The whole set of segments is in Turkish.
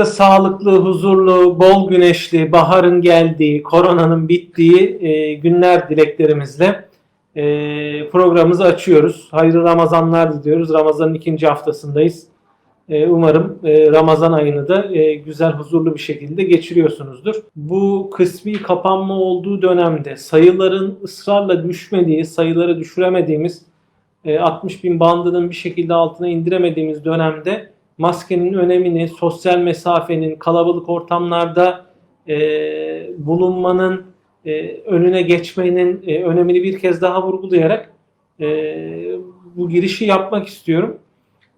da sağlıklı, huzurlu, bol güneşli, baharın geldiği, koronanın bittiği e, günler dileklerimizle e, programımızı açıyoruz. Hayırlı Ramazanlar diliyoruz. Ramazanın ikinci haftasındayız. E, umarım e, Ramazan ayını da e, güzel, huzurlu bir şekilde geçiriyorsunuzdur. Bu kısmi kapanma olduğu dönemde sayıların ısrarla düşmediği, sayıları düşüremediğimiz, e, 60 bin bandının bir şekilde altına indiremediğimiz dönemde maskenin önemini, sosyal mesafenin, kalabalık ortamlarda e, bulunmanın, e, önüne geçmenin e, önemini bir kez daha vurgulayarak e, bu girişi yapmak istiyorum.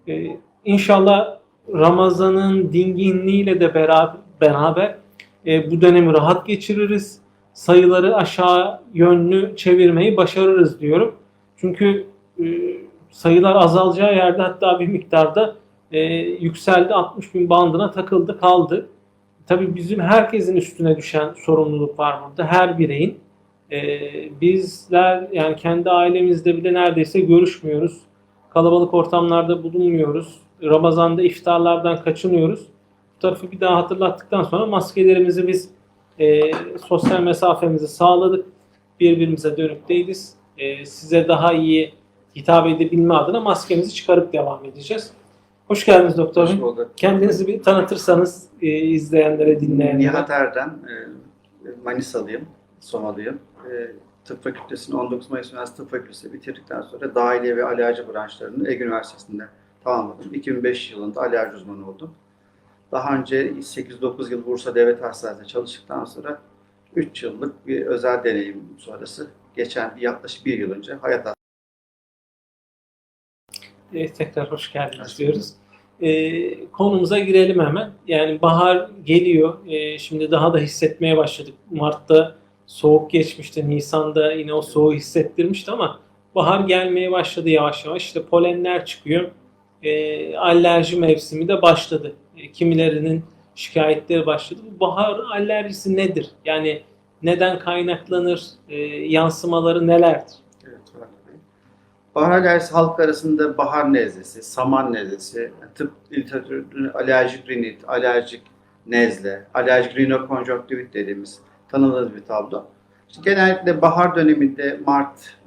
E, inşallah Ramazan'ın dinginliğiyle de beraber, beraber e, bu dönemi rahat geçiririz. Sayıları aşağı yönlü çevirmeyi başarırız diyorum. Çünkü e, sayılar azalacağı yerde hatta bir miktarda e, yükseldi 60 bin bandına takıldı kaldı. Tabii bizim herkesin üstüne düşen sorumluluk var burada. Her bireyin. E, bizler yani kendi ailemizde bile neredeyse görüşmüyoruz. Kalabalık ortamlarda bulunmuyoruz. Ramazan'da iftarlardan kaçınıyoruz. Bu tarafı bir daha hatırlattıktan sonra maskelerimizi biz e, sosyal mesafemizi sağladık. Birbirimize dönük değiliz. E, size daha iyi hitap edebilme adına maskemizi çıkarıp devam edeceğiz. Hoş geldiniz doktor. Hoş bulduk. Kendinizi bir tanıtırsanız e, izleyenlere, dinleyenlere. Nihat Erdem, e, Manisalıyım, Somalıyım. E, Tıp Fakültesini 19 Mayıs Üniversitesi Tıp Fakültesi bitirdikten sonra dahiliye ve alerji branşlarını Ege Üniversitesi'nde tamamladım. 2005 yılında alerji uzmanı oldum. Daha önce 8-9 yıl Bursa Devlet Hastanesi'nde çalıştıktan sonra 3 yıllık bir özel deneyim sonrası geçen yaklaşık bir yıl önce hayat E, tekrar hoş geldiniz Hoş diyoruz. E, konumuza girelim hemen. Yani bahar geliyor. E, şimdi daha da hissetmeye başladık. Mart'ta soğuk geçmişti. Nisan'da yine o soğuğu hissettirmişti ama bahar gelmeye başladı yavaş yavaş. İşte polenler çıkıyor. E, alerji mevsimi de başladı. E, kimilerinin şikayetleri başladı. Bu bahar alerjisi nedir? Yani neden kaynaklanır? E, yansımaları nelerdir? Bahar alerjisi halk arasında bahar nezlesi, saman nezlesi, tıp literatüründe alerjik rinit, alerjik nezle, alerjik rinokonjonktivit dediğimiz tanımladığımız bir tablo. İşte genellikle bahar döneminde Mart,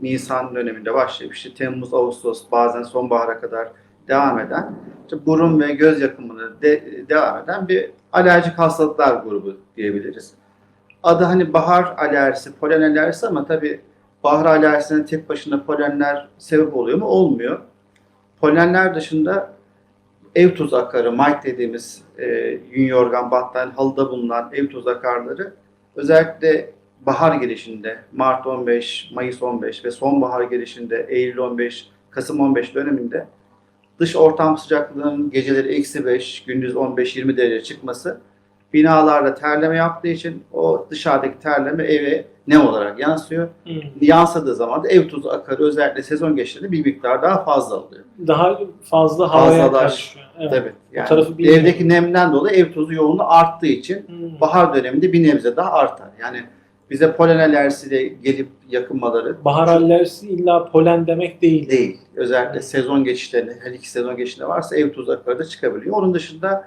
Nisan döneminde başlayıp işte Temmuz, Ağustos bazen sonbahara kadar devam eden işte burun ve göz yakımını de, devam eden bir alerjik hastalıklar grubu diyebiliriz. Adı hani bahar alerjisi, polen alerjisi ama tabii bahar alerjisine tek başına polenler sebep oluyor mu? Olmuyor. Polenler dışında ev tuz akarı, mite dediğimiz e, yün yorgan, battaniye, halıda bulunan ev tuz akarları özellikle bahar gelişinde Mart 15, Mayıs 15 ve sonbahar gelişinde Eylül 15, Kasım 15 döneminde dış ortam sıcaklığının geceleri eksi 5, gündüz 15-20 derece çıkması binalarda terleme yaptığı için o dışarıdaki terleme eve ne olarak yansıyor? Hmm. Yansıdığı zaman da ev tuzu akarı özellikle sezon geçtiğinde bir miktar daha fazla oluyor. Daha fazla havaya karışıyor. Evet. Tabii. Yani tarafı evdeki nemden dolayı ev tuzu yoğunluğu arttığı için Hmm. bahar döneminde bir nebze daha artar. Yani bize polen alerjisiyle gelip yakınmaları Bahar alerjisi illa polen demek değil. değil. Özellikle sezon geçişlerinde, her iki sezon geçişinde varsa ev tuzu akarı da çıkabiliyor. Onun dışında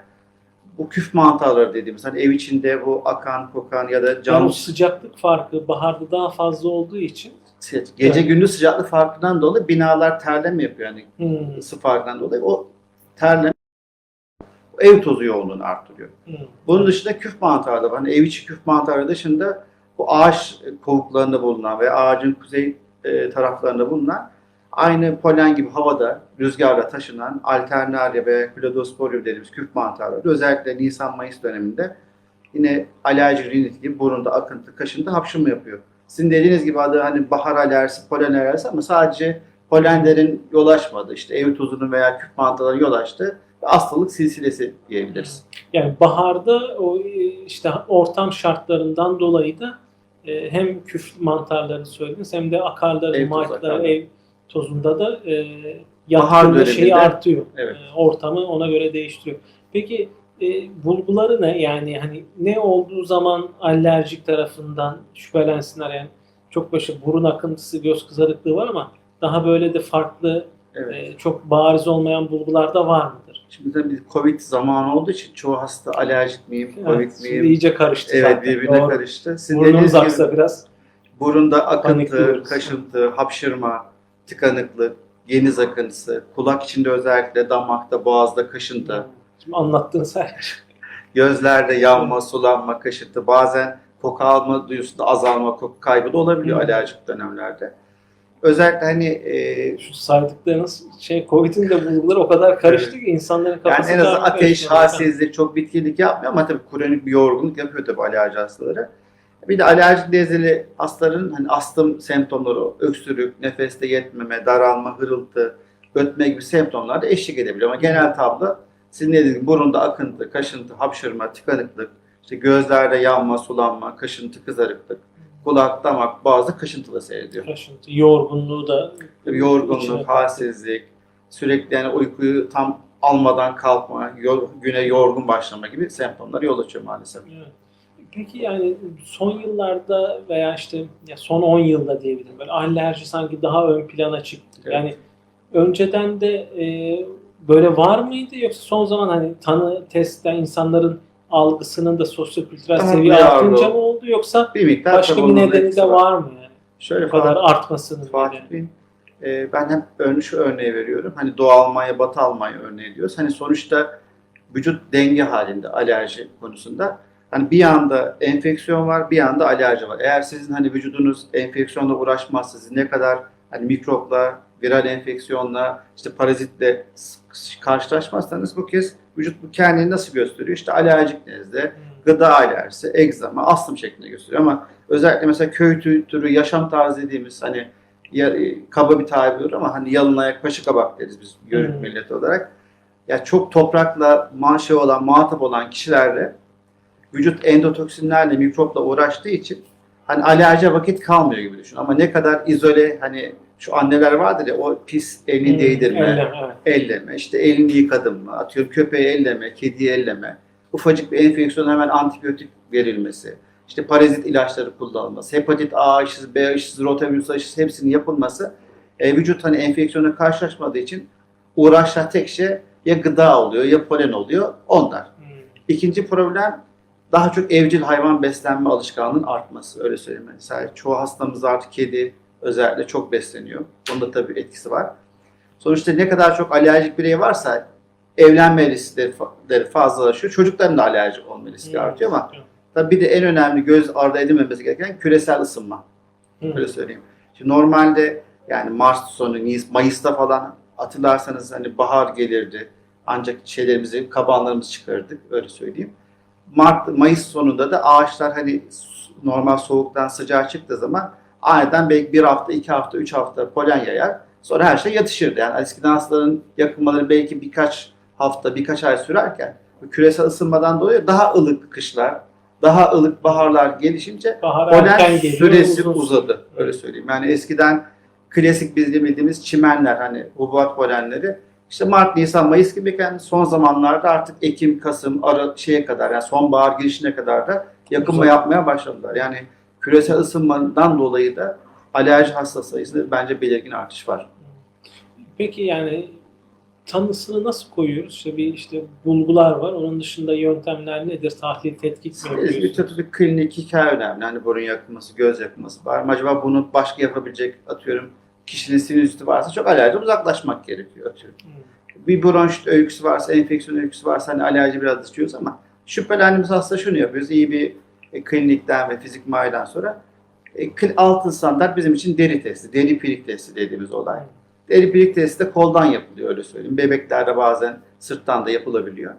bu küf mantarları dediğimiz hani ev içinde bu akan, kokan ya da Yani cam sıcaklık farkı baharda daha fazla olduğu için gece Evet. gündüz sıcaklık farkından dolayı binalar terleme yapıyor. Yani hmm, ısı farkından dolayı o terleme ev tozu yoğunluğunu arttırıyor. hmm. Bunun dışında küf mantarı da var. Hani ev içi küf mantarı dışında bu ağaç kovuklarında bulunan ve ağacın kuzey e, taraflarında bulunan aynı polen gibi havada rüzgarla taşınan alternaria veya Cladosporium dediğimiz küf mantarları özellikle Nisan-Mayıs döneminde yine alerji rinit gibi burunda akıntı, kaşıntı, hapşırma yapıyor. Sizin dediğiniz gibi adı hani bahar alerjisi, polen alerjisi ama sadece polenlerin yol açmadı. İşte ev tozunun veya küf mantarların yol açtı. Hastalık silsilesi diyebiliriz. Yani baharda o e, işte ortam şartlarından dolayı da e, hem küf mantarları söylediniz hem de akarları, Ev akarları. ev tozunda da Bahar yatkınlığı şeyi artıyor. Evet. E, ortamı ona göre değiştiriyor. Peki e, bulguları ne? Yani hani ne olduğu zaman alerjik tarafından şüphelensinler yani çok başı burun akıntısı, göz kızarıklığı var ama daha böyle de farklı Evet. e, çok bariz olmayan bulgular da var mıdır? Şimdi de bir Covid zamanı olduğu için çoğu hasta alerjik miyim, Covid Evet, şimdi miyim? iyice karıştı Evet zaten. birbirine Doğru. karıştı. Sizin Burnumuz gibi aksa biraz. burunda akıntı, kaşıntı, hapşırma, tıkanıklık, geniz akıntısı, kulak içinde özellikle damakta, boğazda kaşıntı, Şimdi anlattığınız her şey. gözlerde yanma, sulanma, kaşıntı, bazen koku alma duyusunda azalma, koku kaybı da olabiliyor Hı. alerjik dönemlerde. Özellikle hani e, Şu saydıklarınız şey Covid'in de bulguları o kadar karıştı ki insanların yani kafası en azından ateş, halsizlik, çok bitkinlik yapmıyor ama tabii kronik bir yorgunluk yapıyor tabii alerji hastaları. Bir de alerjik nezleli hastaların hani astım semptomları, öksürük, nefeste yetmeme, daralma, hırıltı, ötme gibi semptomlar da eşlik edebiliyor. Ama genel tablo sizin dediğiniz burunda akıntı, kaşıntı, hapşırma, tıkanıklık, işte gözlerde yanma, sulanma, kaşıntı, kızarıklık, kulak, damak, boğazda kaşıntılı seyrediyor. Kaşıntı, yorgunluğu da içine- Yorgunluk, halsizlik, sürekli yani uykuyu tam almadan kalkma, güne yorgun başlama gibi semptomlar yol açıyor maalesef. Evet. Peki yani son yıllarda veya işte ya son 10 yılda diyebilirim böyle alerji sanki daha ön plana çıktı. Evet. Yani önceden de e, böyle var mıydı yoksa son zaman hani tanı testten insanların algısının da sosyokültürel seviye artınca mı oldu yoksa Bir miktar başka bir nedeni de var mı yani? Şöyle Bu kadar Fatih, artmasının Fatih. Bey, e, ben hep ön, şu örneği veriyorum. Hani Doğu Almanya, Batı Almanya örneği diyoruz. Hani sonuçta vücut denge halinde alerji konusunda. Hani bir yanda enfeksiyon var, bir yanda alerji var. Eğer sizin hani vücudunuz enfeksiyonla uğraşmazsa, siz ne kadar hani mikropla, viral enfeksiyonla, işte parazitle karşılaşmazsanız bu kez vücut bu kendini nasıl gösteriyor? İşte alerjik nezle, Hmm. gıda alerjisi, egzama, astım şeklinde gösteriyor ama özellikle mesela köy kültürü, yaşam tarzı dediğimiz hani ya, e, kaba bir tabir olur ama hani yalın ayak paşa kabak deriz biz yörük Hmm. milleti olarak. Ya çok toprakla manşe olan, muhatap olan kişilerle vücut endotoksinlerle, mikropla uğraştığı için hani alerji vakit kalmıyor gibi düşün. Ama ne kadar izole hani şu anneler vardır ya o pis elini Hmm, değdirme, ellem, evet. elleme, işte elini yıkadın mı, atıyorum köpeği elleme, kediyi elleme, ufacık bir enfeksiyon hemen antibiyotik verilmesi, işte parazit ilaçları kullanılması, hepatit A aşısı, B aşısı, rotavirüs aşısı hepsinin yapılması e, vücut hani enfeksiyona karşılaşmadığı için uğraştığı tek şey ya gıda oluyor ya polen oluyor onlar. Hmm. İkinci problem daha çok evcil hayvan beslenme alışkanlığının artması. Öyle söyleyeyim. Mesela çoğu hastamız artık kedi özellikle çok besleniyor. Bunda tabii etkisi var. Sonuçta ne kadar çok alerjik birey varsa evlenme riskleri fa- fazlalaşıyor. Çocukların da alerjik olma riski Hmm. artıyor ama tabii bir de en önemli göz ardı edilmemesi gereken küresel ısınma. Hmm. Öyle söyleyeyim. Şimdi normalde yani Mart sonu, Mayıs, Mayıs'ta falan hatırlarsanız hani bahar gelirdi. Ancak şeylerimizi, kabanlarımızı çıkardık öyle söyleyeyim. Mart, Mayıs sonunda da ağaçlar hani normal soğuktan sıcağa çıktığı zaman aniden belki bir hafta, iki hafta, üç hafta polen yayar. Sonra her şey yatışırdı. Yani eskiden hastaların yakınmaları belki birkaç hafta, birkaç ay sürerken küresel ısınmadan dolayı daha ılık kışlar, daha ılık baharlar gelişince Bahar polen süresi uzun uzadı. Öyle söyleyeyim. Yani eskiden klasik biz bildiğimiz çimenler hani hububat polenleri işte Mart, Nisan, Mayıs gibiyken son zamanlarda artık Ekim, Kasım, Ara şeye kadar yani sonbahar girişine kadar da yakınma yapmaya başladılar. Yani küresel ısınmadan dolayı da alerji hasta sayısında bence belirgin artış var. Peki yani tanısını nasıl koyuyoruz? İşte bir işte bulgular var. Onun dışında yöntemler nedir? Tahlil, tetkik mi Bir yapıyorsunuz? tabii klinik hikaye önemli. Hani burun yakılması, göz yakılması var mı? Acaba bunu başka yapabilecek atıyorum kişinin sinüziti varsa çok alerjiden uzaklaşmak gerekiyor atıyorum. Hmm. bir bronşit öyküsü varsa, enfeksiyon öyküsü varsa hani alerji biraz düşüyoruz ama şüphelendiğimiz hasta şunu yapıyoruz. İyi bir e, klinikten ve fizik muayeneden sonra e, altın standart bizim için deri testi, deri pirik testi dediğimiz olay. Deri pirik testi de koldan yapılıyor öyle söyleyeyim. Bebeklerde bazen sırttan da yapılabiliyor.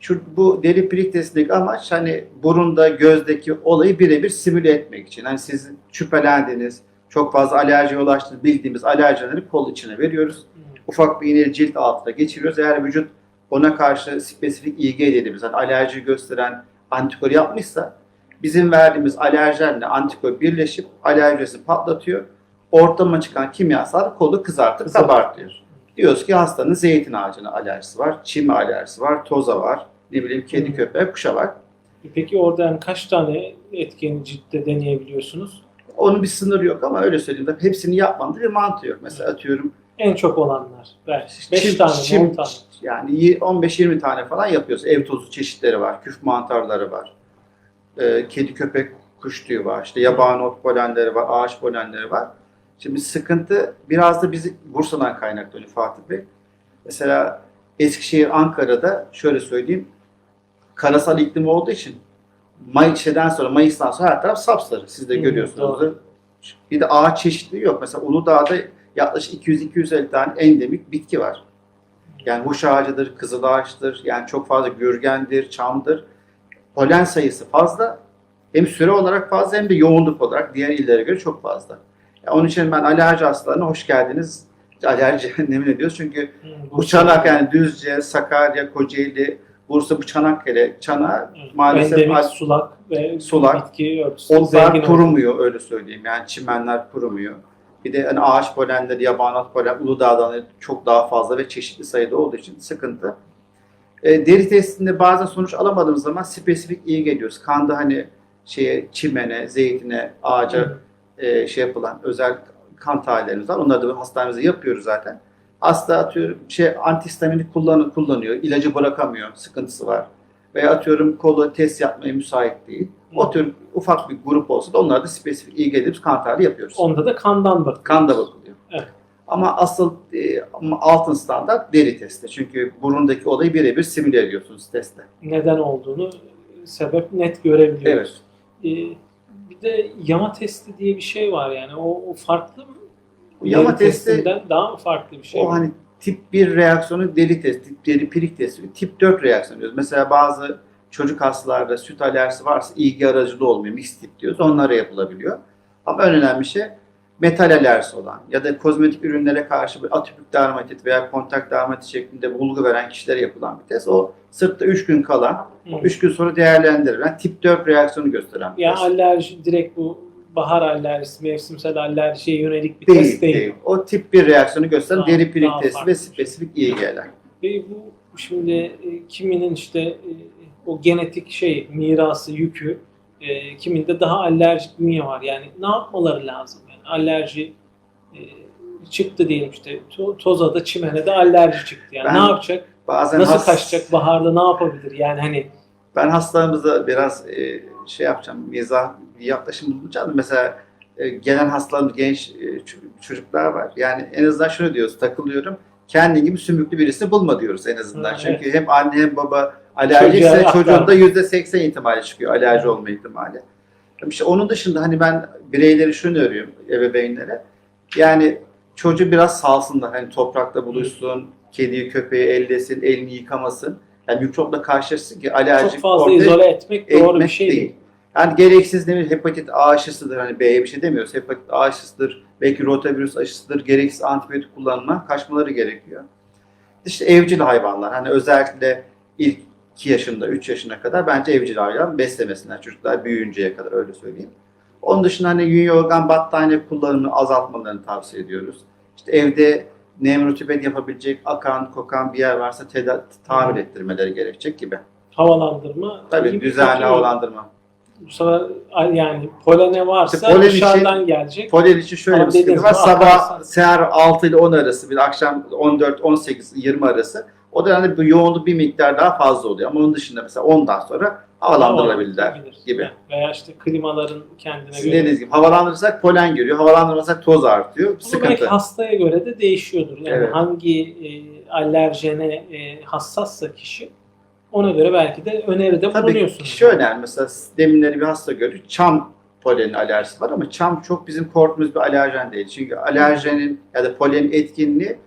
Şu, bu deri pirik testindeki amaç hani burunda, gözdeki olayı birebir simüle etmek için. Hani siz şüphelendiğiniz, çok fazla alerjiye ulaştığınız bildiğimiz alerjenleri kol içine veriyoruz ufak bir iğneyi cilt altına geçiriyoruz. Eğer vücut ona karşı spesifik ilgi dediğimiz hani alerji gösteren antikor yapmışsa bizim verdiğimiz alerjenle antikor birleşip alerjisi patlatıyor. Ortama çıkan kimyasal kolu kızartıp kabartıyor. Diyoruz ki hastanın zeytin ağacına alerjisi var, çim alerjisi var, toza var, ne bileyim kedi köpeğe kuşa var. Peki orada yani kaç tane etkeni ciltte deneyebiliyorsunuz? Onun bir sınırı yok ama öyle söyleyeyim. Hepsini yapmanın bir mantığı yok. Mesela atıyorum En çok olanlar. Belki 5 Çim- tane, çim- 10 tane. Yani y- 15-20 tane falan yapıyoruz. Ev tozu çeşitleri var, küf mantarları var. Ee, kedi köpek kuş tüyü var. İşte yabani ot polenleri var, ağaç polenleri var. Şimdi sıkıntı biraz da bizi Bursa'dan kaynaklanıyor Fatih Bey. Mesela Eskişehir, Ankara'da şöyle söyleyeyim. Karasal iklim olduğu için Şeyden sonra, Mayıs'tan sonra her taraf sapsarı. Siz de Hı, görüyorsunuz. doğru. Bir de ağaç çeşitliliği yok. Mesela Uludağ'da yaklaşık 200-250 tane endemik bitki var. Yani huş ağacıdır, kızıl ağaçtır, yani çok fazla gürgendir, çamdır. Polen sayısı fazla. Hem süre olarak fazla hem de yoğunluk olarak diğer illere göre çok fazla. Yani onun için ben alerji hastalarına hoş geldiniz. Alerji cehennemin ediyoruz. Çünkü Hı, bu çanak yani Düzce, Sakarya, Kocaeli, Bursa bu Çanakkale, Evet, maalesef endemik al- sulak ve Sulak. bitki örtüsü Otlar kurumuyor öyle söyleyeyim. Yani çimenler kurumuyor. Bir de hani ağaç polenleri, yabanat polen Uludağ'dan çok daha fazla ve çeşitli sayıda olduğu için sıkıntı. E, deri testinde bazen sonuç alamadığımız zaman spesifik iyi geliyoruz. Kanda hani şeye, çimene, zeytine, ağaca Hı. e, şey yapılan özel kan tahlillerimiz var. Onları da hastanemizde yapıyoruz zaten. Hasta atıyorum şey antihistaminik kullanı, kullanıyor. ilacı bırakamıyor. Sıkıntısı var. Veya atıyorum kolu test yapmaya müsait değil. O tür ufak bir grup olsa da onlarda spesifik iyi gelip kan tahlili yapıyoruz. Onda da kandan bakıyor. Kan da bakılıyor. Evet. Ama asıl e, altın standart deri testi. Çünkü burundaki olayı birebir simüle ediyorsunuz testte. Neden olduğunu sebep net görebiliyoruz. Evet. Ee, bir de yama testi diye bir şey var yani. O, o farklı mı? Bu yama testi daha mı farklı bir şey? o hani tip 1 reaksiyonu deri testi, tip deri pirik testi, tip 4 reaksiyon diyoruz. Mesela bazı çocuk hastalarda süt alerjisi varsa ilgi aracılı olmuyor, mix tip diyoruz. Onlara yapılabiliyor. Ama en önemli şey metal alerjisi olan ya da kozmetik ürünlere karşı bir atipik dermatit veya kontak dermatit şeklinde bulgu veren kişilere yapılan bir test. O sırtta 3 gün kalan, Hı. 3 gün sonra değerlendirilen tip 4 reaksiyonu gösteren bir Yani test. alerji direkt bu bahar alerjisi, mevsimsel alerjiye yönelik bir Değil, test değil. değil. O tip 1 reaksiyonu gösteren Daha- deri pirik testi ve bir şey. spesifik IgG'ler. Ve bu şimdi e, kiminin işte e, o genetik şey mirası yükü e, kiminde daha alerjik bünye var. Yani ne yapmaları lazım? Yani alerji e, çıktı diyelim işte to, toza da çimene de alerji çıktı. Yani Ben ne yapacak? Bazen Nasıl has- kaçacak? Baharda ne yapabilir? Yani hani Ben hastalarımıza biraz e, şey yapacağım, mizah bir yaklaşım bulacağım. Mesela e, gelen hastalarımız genç e, çocuklar var. Yani en azından şunu diyoruz, takılıyorum. Kendin gibi sümüklü birisini bulma diyoruz en azından. Ha, Çünkü hem anne hem baba alerjikse Çocuğa çocuğun aktar. da yüzde seksen ihtimali çıkıyor alerji olma ihtimali. İşte onun dışında hani ben bireyleri şunu örüyorum ebeveynlere. Yani çocuğu biraz salsınlar. Hani toprakta buluşsun, kediyi köpeği ellesin, elini yıkamasın. Yani mikropla karşılaşsın ki alerjik çok fazla izole etmek doğru bir şey değil. Yani gereksiz bileyim hepatit A aşısıdır hani B'ye bir şey demiyoruz. Hepatit A aşısıdır, belki rotavirüs aşısıdır. Gereksiz antibiyotik kullanımına kaçmaları gerekiyor. İşte evcil hayvanlar hani özellikle ilk 2 yaşında, 3 yaşına kadar bence evcil hayvan beslemesinler çocuklar büyüyünceye kadar öyle söyleyeyim. Onun dışında hani yün yorgan battaniye kullanımını azaltmalarını tavsiye ediyoruz. İşte evde nemrutibet yapabilecek akan, kokan bir yer varsa teda- tamir ettirmeleri gerekecek gibi. Havalandırma. Tabii düzenli havalandırma. Bu sefer yani polene varsa İşte polen dışarıdan gelecek. Polen için şöyle Ama bir sıkıntı var. Sabah seher 6 ile 10 arası, bir akşam 14, 18, 20 arası. O dönemde bu yoğunluk bir miktar daha fazla oluyor. Ama onun dışında mesela 10'dan sonra havalandırılabilirler Havalandırılabilir. gibi. Veya işte klimaların kendine Sizin göre. dediğiniz gibi havalandırırsak polen giriyor, havalandırmasak toz artıyor. Bu belki Sıkıntı. hastaya göre de değişiyordur. Yani Evet. hangi e, alerjene e, hassassa kişi ona göre belki de öneride Tabii bulunuyorsunuz. kişi önemli. Mesela deminleri bir hasta görüyor. Çam poleni alerjisi var ama çam çok bizim korktuğumuz bir alerjen değil. Çünkü alerjenin ya da polenin etkinliği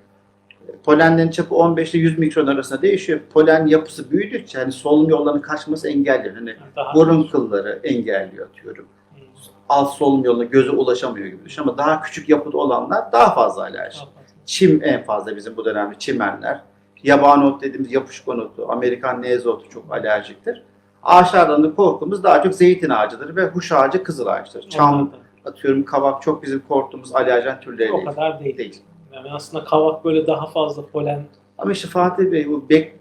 polenlerin çapı 15 ile 100 mikron arasında değişiyor. Polen yapısı büyüdükçe hani solunum yollarının kaçması engelliyor. Hani daha burun kılları engelliyor atıyorum. Hmm, Alt solunum yoluna göze ulaşamıyor gibi düşün ama daha küçük yapıda olanlar daha fazla alerji. Çim en fazla bizim bu dönemde çimenler. Yabani ot dediğimiz yapışkan otu, Amerikan neyze otu çok alerjiktir. Ağaçlardan da korkumuz daha çok zeytin ağacıdır ve huş ağacı kızıl ağaçtır. Çam, atıyorum kavak çok bizim korktuğumuz alerjen türleri o kadar değil. değil. Yani aslında kavak böyle daha fazla polen Ama işte Fatih Bey bu bek,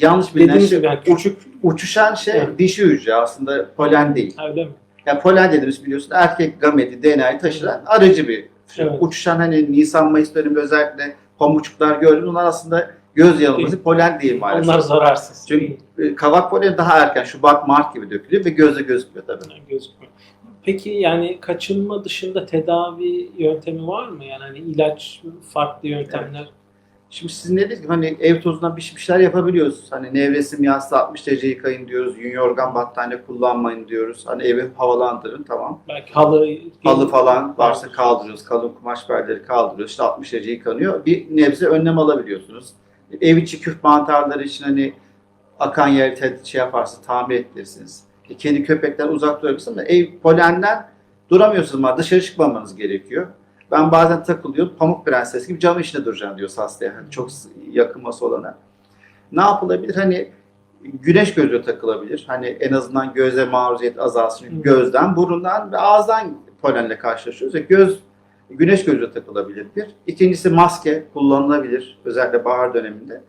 yanlış bilinen şey, yani küçük uçuşan şey Evet. dişi hücre aslında polen değil. öyle mi? Yani polen dediğimiz biliyorsun erkek gameti, DNA'yı taşıran aracı bir şey. Evet. Uçuşan hani Nisan Mayıs döneminde özellikle pamuçuklar gördüm. Onlar aslında göz yanılması polen değil maalesef. Onlar zararsız. Çünkü e, kavak poleni daha erken Şubat Mart gibi dökülüyor ve gözle gözükmüyor tabii. Yani gözükmüyor. Peki yani kaçınma dışında tedavi yöntemi var mı? Yani hani ilaç, farklı yöntemler. Şimdi sizin dediğiniz gibi hani ev tozundan bir, şeyler yapabiliyoruz. Hani nevresim yassı 60 derece yıkayın diyoruz. Yün yorgan battaniye kullanmayın diyoruz. Hani evi havalandırın tamam. Belki halı, Halı falan varsa kaldırıyoruz. Kalın kumaş perdeleri kaldırıyoruz. İşte 60 derece yıkanıyor. Bir nebze önlem alabiliyorsunuz. Ev içi küf mantarları için hani akan yer te- şey yaparsa tamir ettirirsiniz. E, kendi köpekten uzak durabilirsiniz ama ev polenden duramıyorsunuz ama dışarı çıkmamanız gerekiyor. Ben bazen takılıyorum. Pamuk prenses gibi camın içinde duracağım diyor hastaya. Hani çok yakınması olana. Ne yapılabilir? Hani güneş gözlüğü takılabilir. Hani en azından göze maruziyet azalsın. Gözden, burundan ve ağızdan polenle karşılaşıyoruz. Göz güneş gözlüğü takılabilir bir. İkincisi maske kullanılabilir. Özellikle bahar döneminde.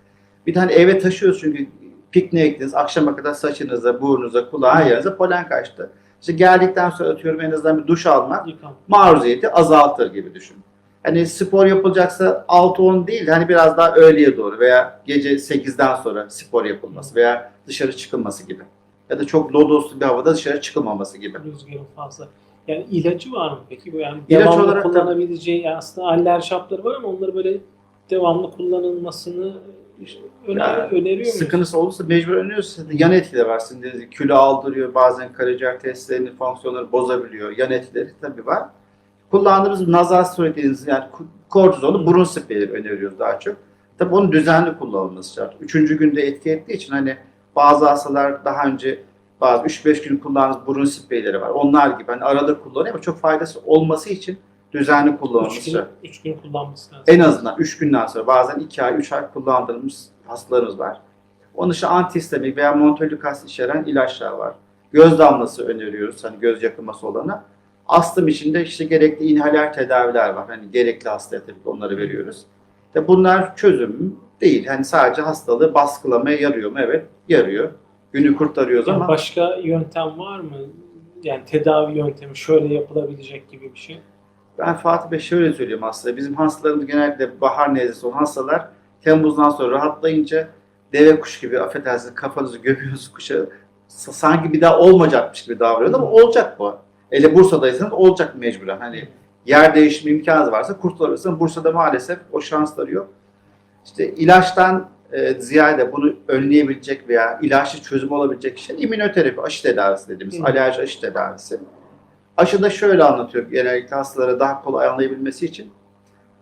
Bir tane eve taşıyoruz çünkü pikniğe gittiniz. Akşama kadar saçınıza, burnunuza, kulağa, her yerinize polen kaçtı. İşte geldikten sonra atıyorum en azından bir duş almak Yıkan. maruziyeti azaltır gibi düşün. Hani spor yapılacaksa 6-10 değil hani biraz daha öğleye doğru veya gece 8'den sonra spor yapılması veya dışarı çıkılması gibi. Ya da çok lodoslu bir havada dışarı çıkılmaması gibi. Rüzgarın fazla. Yani ilacı var mı peki? Bu Yani İlaç devamlı olarak da- kullanabileceği yani aslında alerji hapları var ama onları böyle devamlı kullanılmasını işte öner, Yani öneriyor muyuz? Sıkıntısı olursa mecbur öneriyoruz. Yan etkileri var. Şimdi kilo aldırıyor, bazen karaciğer testlerinin fonksiyonları bozabiliyor. Yan etkileri tabii var. Kullandığımız nazal steroid dediğimiz yani ku- kortizonu burun spreyleri öneriyoruz daha çok. Tabii onun düzenli kullanılması şart. Üçüncü günde etki ettiği için hani bazı hastalar daha önce bazı 3-5 gün kullandığımız burun spreyleri var. Onlar gibi hani arada kullanıyor ama çok faydası olması için düzenli kullanılması Üç gün, şart. üç gün kullanması lazım. En azından 3 günden sonra bazen 2 ay 3 ay kullandığımız hastalarımız var. Onun dışında antihistamik veya monteluk asit içeren ilaçlar var. Göz damlası öneriyoruz hani göz yakılması olana. Astım için de işte gerekli inhaler tedaviler var. Hani gerekli hastaya tabii onları veriyoruz. De bunlar çözüm değil. Hani sadece hastalığı baskılamaya yarıyor mu? Evet yarıyor. Günü kurtarıyoruz ama başka yöntem var mı? Yani tedavi yöntemi şöyle yapılabilecek gibi bir şey. Ben Fatih Bey şöyle söyleyeyim aslında. Bizim hastalarımız genellikle bahar nezlesi olan hastalar Temmuz'dan sonra rahatlayınca deve kuş gibi affedersiniz kafanızı gömüyorsunuz kuşa. sa- Sanki bir daha olmayacakmış gibi davranıyor ama olacak bu. Ele Bursa'daysanız olacak mecburen. Hani yer değişimi imkanı varsa kurtarırsın. Bursa'da maalesef o şansları yok. İşte ilaçtan e, ziyade bunu önleyebilecek veya ilaçlı çözüm olabilecek şey immünoterapi, aşı tedavisi dediğimiz Hı. alerji aşı tedavisi. Aşıda şöyle anlatıyor genellikle hastalara daha kolay anlayabilmesi için.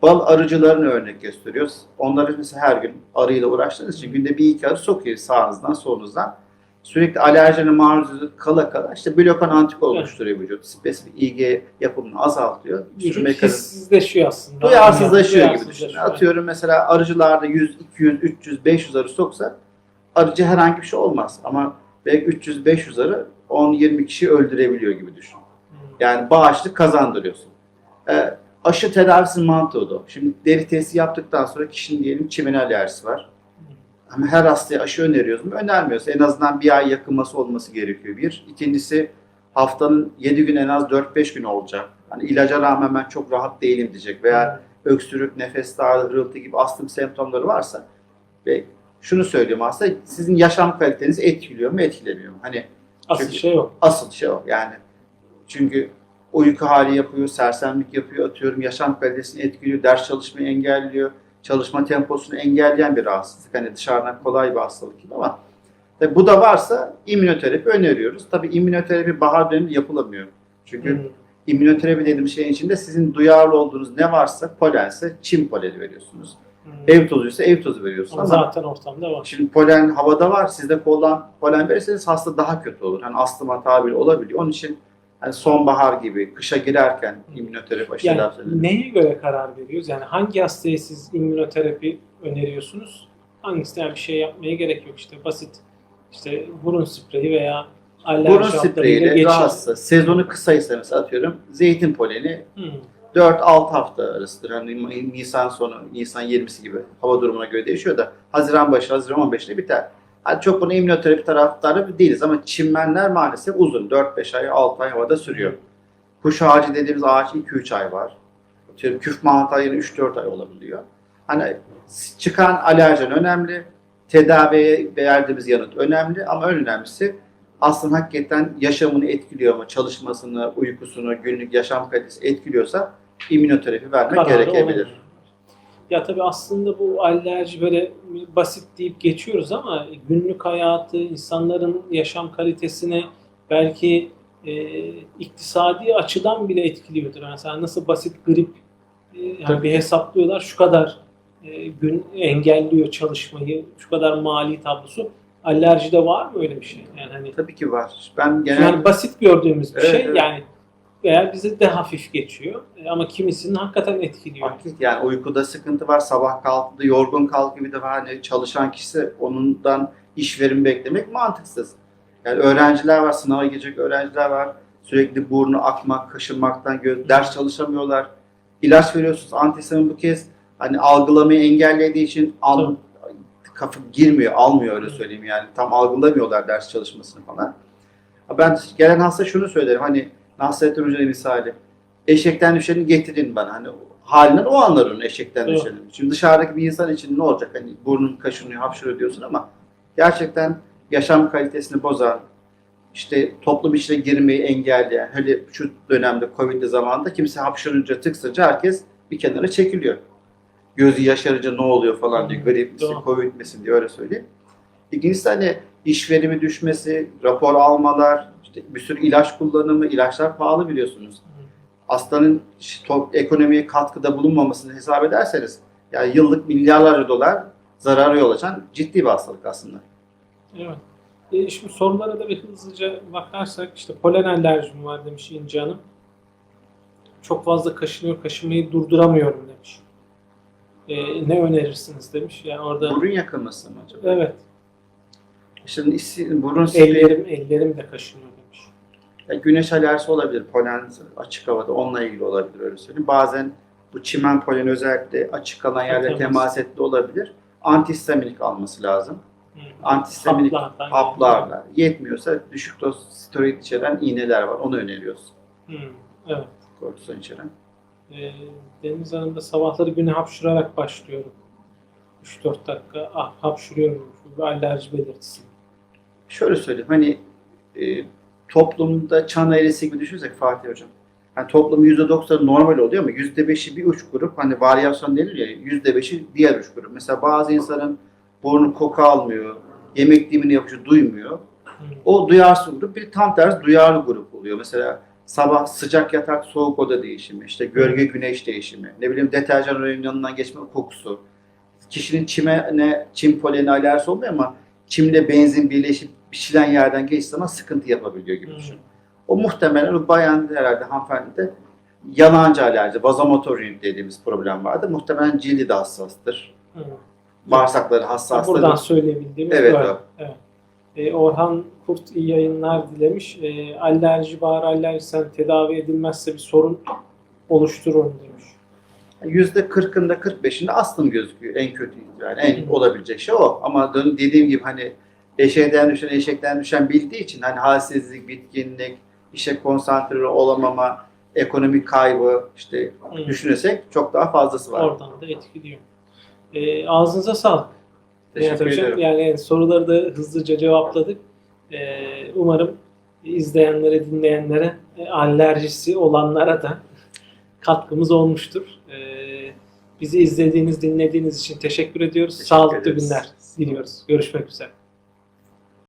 Bal arıcılarını örnek gösteriyoruz. Onları mesela her gün arıyla uğraştığınız için günde bir iki arı sokuyor sağınızdan solunuzdan. Sürekli alerjene maruz kala kala işte blokan antikor Evet. oluşturuyor vücut. Spesifik IG yapımını azaltıyor. Vücut hissizleşiyor aslında. duyarsızlaşıyor Yani gibi düşünün. Atıyorum mesela arıcılarda 100, 200, 300, 500 arı soksa arıcı herhangi bir şey olmaz. Ama belki 300, 500 arı 10-20 kişi öldürebiliyor gibi düşün. Hmm. Yani bağışlık kazandırıyorsun. Ee, aşı tedavisinin mantığı da o. Şimdi deri testi yaptıktan sonra kişinin diyelim çimene alerjisi var. Ama her hastaya aşı öneriyoruz mu? Önermiyoruz. En azından bir ay yakılması olması gerekiyor bir. İkincisi haftanın 7 gün en az 4-5 gün olacak. Hani ilaca rağmen ben çok rahat değilim diyecek veya öksürük, nefes darlığı, hırıltı gibi astım semptomları varsa ve şunu söylüyorum aslında sizin yaşam kalitenizi etkiliyor mu etkilemiyor mu? Hani Asıl şey o. asıl şey o yani. Çünkü uyku hali yapıyor, sersemlik yapıyor, atıyorum yaşam kalitesini etkiliyor, ders çalışmayı engelliyor, çalışma temposunu engelleyen bir rahatsızlık. Hani dışarıdan kolay bir hastalık gibi ama tabii bu da varsa immünoterapi öneriyoruz. Tabii immünoterapi bahar döneminde yapılamıyor. Çünkü Hmm. immünoterapi dediğimiz şeyin içinde sizin duyarlı olduğunuz ne varsa polense çim poleni veriyorsunuz. Hmm. Ev tozuysa ev tozu veriyorsunuz Ama ama zaten ortamda var. Şimdi polen havada var. Sizde koldan polen verirseniz hasta daha kötü olur. Hani astıma tabiri olabiliyor. Onun için hani sonbahar gibi kışa girerken immünoterapi aşı Yani edilir. neye göre karar veriyoruz? Yani hangi hastaya siz immünoterapi öneriyorsunuz? Hangisine bir şey yapmaya gerek yok işte basit işte burun spreyi veya alerji Burun spreyiyle rahatsız. Sezonu kısaysa mesela atıyorum zeytin poleni Hmm. 4-6 hafta arasıdır. Hani Nisan sonu, Nisan 20'si gibi hava durumuna göre değişiyor da Haziran başı, Haziran 15'te biter. Çok bunu immünoterapi taraftarı değiliz ama çimenler maalesef uzun. 4-5 ay, 6 ay havada sürüyor. Kuş ağacı dediğimiz ağaç 2-3 ay var. Atıyorum küf mantar yine 3-4 ay olabiliyor. Hani çıkan alerjen önemli, tedaviye verdiğimiz yanıt önemli ama en önemlisi aslında hakikaten yaşamını etkiliyor mu, çalışmasını, uykusunu, günlük yaşam kalitesi etkiliyorsa immünoterapi vermek kararı gerekebilir. olan. Ya tabii aslında bu alerji böyle basit deyip geçiyoruz ama günlük hayatı, insanların yaşam kalitesini belki e, iktisadi açıdan bile etkiliyordur. Mesela nasıl basit grip e, yani Tabii. bir hesaplıyorlar şu kadar e, gün engelliyor çalışmayı, şu kadar mali tablosu. Alerjide var mı öyle bir şey? Yani hani Tabii ki var. Ben genel yani basit gördüğümüz bir Evet, şey evet. yani veya bize de hafif geçiyor E, ama kimisinin hakikaten etkiliyor. Aktif yani uykuda sıkıntı var, sabah kalktığında yorgun kalkıyor bir de var. Hani çalışan kişi onundan iş verim beklemek mantıksız. Yani öğrenciler var, sınava girecek öğrenciler var. Sürekli burnu akmak, kaşınmaktan göz, ders çalışamıyorlar. İlaç veriyorsunuz, antihistamin bu kez hani algılamayı engellediği için al, kafa girmiyor, almıyor öyle söyleyeyim yani. Tam algılamıyorlar ders çalışmasını falan. Ben gelen hasta şunu söylerim hani Nasrettin Hoca'nın misali eşekten düşeni getirin bana. Hani halinden o anlar onun eşekten Evet. düşeni. Şimdi dışarıdaki bir insan için ne olacak? Hani burnun kaşınıyor, hapşırıyor diyorsun ama gerçekten yaşam kalitesini bozan, işte toplum içine girmeyi engelleyen, hele şu dönemde Covid'li zamanında kimse hapşırınca, tıksınca herkes bir kenara çekiliyor. Gözü yaşarınca ne oluyor falan. Hı, Grip misin, doğru. Covid misin diye öyle söyleyeyim. İkincisi hani iş verimi düşmesi, rapor almalar, bir sürü ilaç kullanımı, ilaçlar pahalı biliyorsunuz hastanın ekonomiye katkıda bulunmamasını hesap ederseniz yani yıllık milyarlarca dolar zararı yol açan ciddi bir hastalık aslında. Evet. E, şimdi sorulara da bir hızlıca bakarsak işte polen alerjim var demiş İnci Hanım. Çok fazla kaşınıyor, kaşınmayı durduramıyorum demiş. E, ne önerirsiniz demiş. Yani orada Burun yakılması mı acaba? evet Şimdi burun spreyi, ellerim ellerim de kaşınıyor. Yani güneş alerjisi olabilir. Polen açık havada onunla ilgili olabilir öyle söyleyeyim. Bazen bu çimen poleni özellikle açık kalan yerle Temas. temas ettiği olabilir. Antihistaminik alması lazım. Hı. Antihistaminik haplarla. Yetmiyorsa düşük doz steroid içeren iğneler var. Onu öneriyoruz. Hı, Evet. Kortizon içeren. E, Deniz Hanım da sabahları güne hapşırarak başlıyorum. 3-4 dakika ah, hapşırıyorum. Bu alerji belirtisi. şöyle söyleyeyim hani e, toplumda çan eğrisi gibi düşünsek Fatih Hocam. Yani toplumun %90'ı normal oluyor ama %5'i bir uç grup hani varyasyon denir ya %5'i diğer uç grup. Mesela bazı insanın burnu koku almıyor, yemek dimini yapışı duymuyor. O duyarsız grup bir tam tersi duyarlı grup oluyor. Mesela sabah sıcak yatak soğuk oda değişimi, işte gölge güneş değişimi, ne bileyim deterjan rayonun yanından geçme kokusu. Kişinin çime ne çim poleni alerjisi oluyor ama çimle benzin birleşip biçilen yerden geçtiği zaman sıkıntı yapabiliyor gibi Hı. düşün. O muhtemelen o bayan herhalde hanımefendi de yalancı alerji, vazomotorin dediğimiz problem vardı. Muhtemelen cildi de hassastır. Hı. Bağırsakları hassastır. Buradan söyleyebildiğimiz Evet, o. Evet. E, Orhan Kurt iyi yayınlar dilemiş. E, alerji, bahar alerjisen tedavi edilmezse bir sorun oluşturur demiş. Yüzde kırkında 45'inde astım gözüküyor en kötü yani en Hı. olabilecek şey o. Ama dediğim gibi hani eşeğden düşen eşekten düşen bildiği için hani halsizlik, bitkinlik, işe konsantre olamama, ekonomik kaybı işte Hı. düşünürsek çok daha fazlası var. Oradan da etkiliyor. E, ağzınıza sağlık. Teşekkür ederim. Yani soruları da hızlıca cevapladık. E, umarım izleyenlere, dinleyenlere, e, alerjisi olanlara da katkımız olmuştur. E, bizi izlediğiniz, dinlediğiniz için teşekkür ediyoruz. Teşekkür Sağlıklı ederiz. günler diliyoruz. Görüşmek üzere.